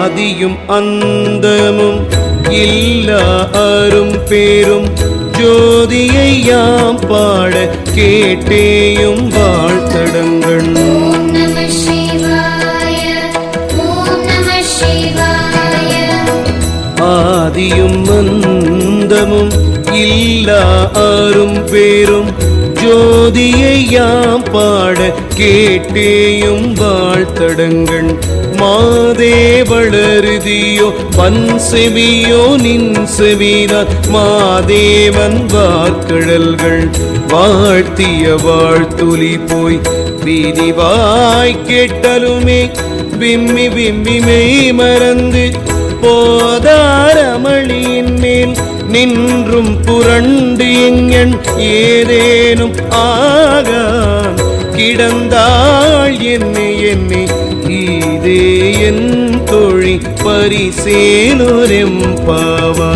ஆதியும் அந்தமும் இல்லா அரும் பேரும் ஜோதியை யாம் பாட கேட்டேயும் வாழ்த்தடங்கள். ஆதியும் அந்தமும் இல்லா அரும் பேரும் ஜோதியை யாம் பாட கேட்டேயும் வாழ்த்தடங்கள். மாதே வளருதியோ பன் செவியோ நின் செவினார் மாதேவன் வார்கழல்கள் வாழ்த்திய வாழ்த்துலி போய் விரிவாய் கேட்டலுமே விம்மி விம்மி மெய் மறந்து போதாரமளியின் மேல் நின்றும் புரண்டு எங்கண் ஏதேனும் ஆகான். கிடந்தாள் என்னை என்னை పరిసేను రెంపవా.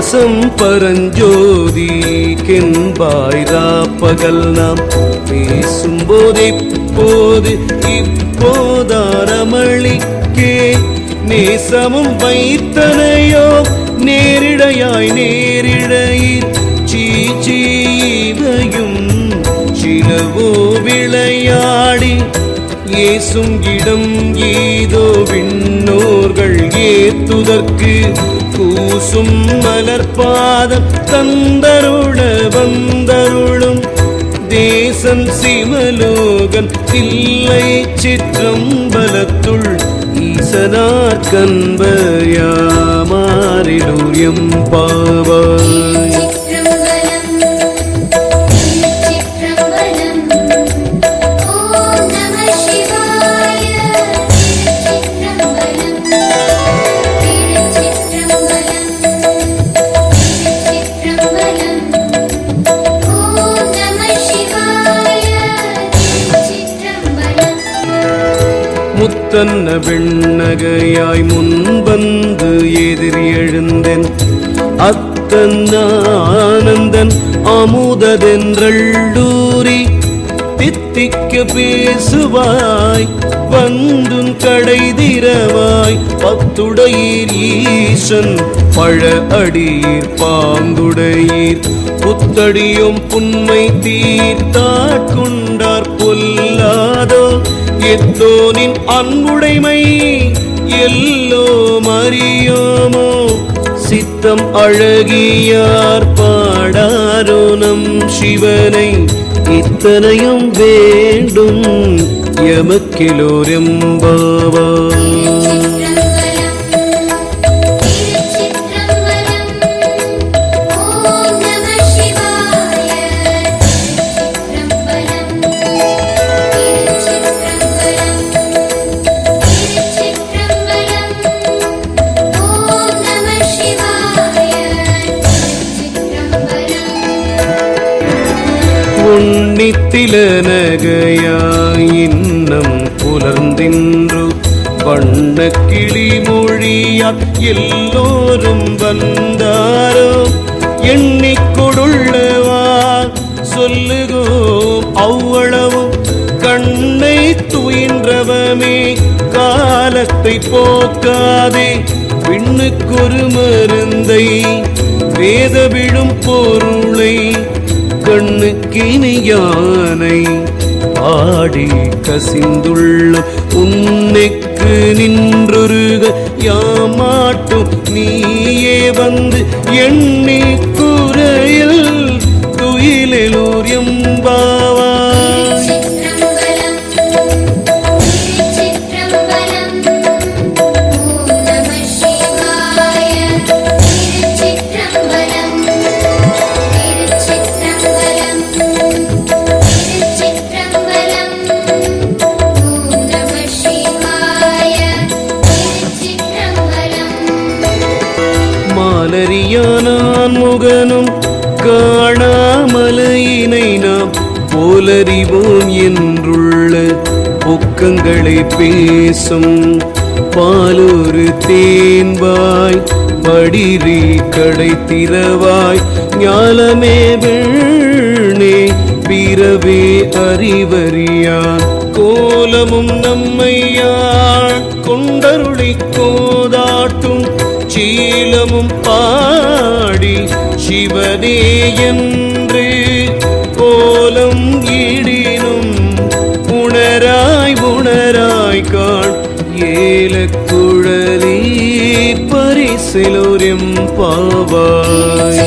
பாசம் பரஞ்சோதி கென்பாய் பகல் நாம் பேசும்போது இப்போது இப்போதாரமளிக்கே நேசமும் வைத்தனையோ நேரிடையாய் நேரிடையில் சீச்சீவையும் சிலவோ விளையாடி. ஏசும் இடம் ஏதோ விண்ணோர்கள் ஏத்துதற்கு. பூசும் மலர்பாதம் தந்தருள வந்தருளும். தேசம் சிவலோகன் தில்லை சிற்றம்பலத்துள் ஈசனார் கண்பயாமாரிடூர் எம்பாவாய் திருச்சிற்றம்பலம் தன்ன வெண்ணகையாய் முன்வந்து எதிரி எழுந்தேன். அத்தன்னானந்தன் அமுததென்றள்ளூரி தித்திக்க பேசுவாய் வந்துன் கடை திறவாய் பத்துடையீர் ஈசன் பழ அடியீர் பாங்குடையீர் புத்தடியும் புன்மை தீர்த்தாட்கொண்டார் பொல்லாதோ எத்தோனின் அன்புடைமை எல்லோ மறியோமோ சித்தம் அழகியார் பாடாரோ நம் சிவனை? இத்தனையும் வேண்டும் எமக்கிலோரெம்பாவா நித்தில இன்னம் புலர்ந்தின்று வண்ண கிளி மொழியால் எல்லோரும் வந்தாரோ? எண்ணிக்கொடுள்ளவா சொல்லுகோ அவ்வளவும் கண்ணை துயின்றவமே காலத்தை போக்காதே விண்ணுக்கொரு மருந்தை வேதவிழும் பொருளை கண்ணுக்கினி யானை பாடி கசிந்துள்ள உன்னைக்கு நின்றுருக யாமாட்டும் நீயே வந்து எண்ணி போலறிவோம் என்றுள்ள பொக்கங்களை பேசும். பாலொரு தேன்பாய் படிரி கடை திறவாய் ஞாலமே வீணே பிறவே அறிவறியான் கோலமும் நம்மையாள் கொண்டருளை கோதாட்டும் சீலமும் பாடி சிவனே என்று ஏலக்குழலி பாவாய்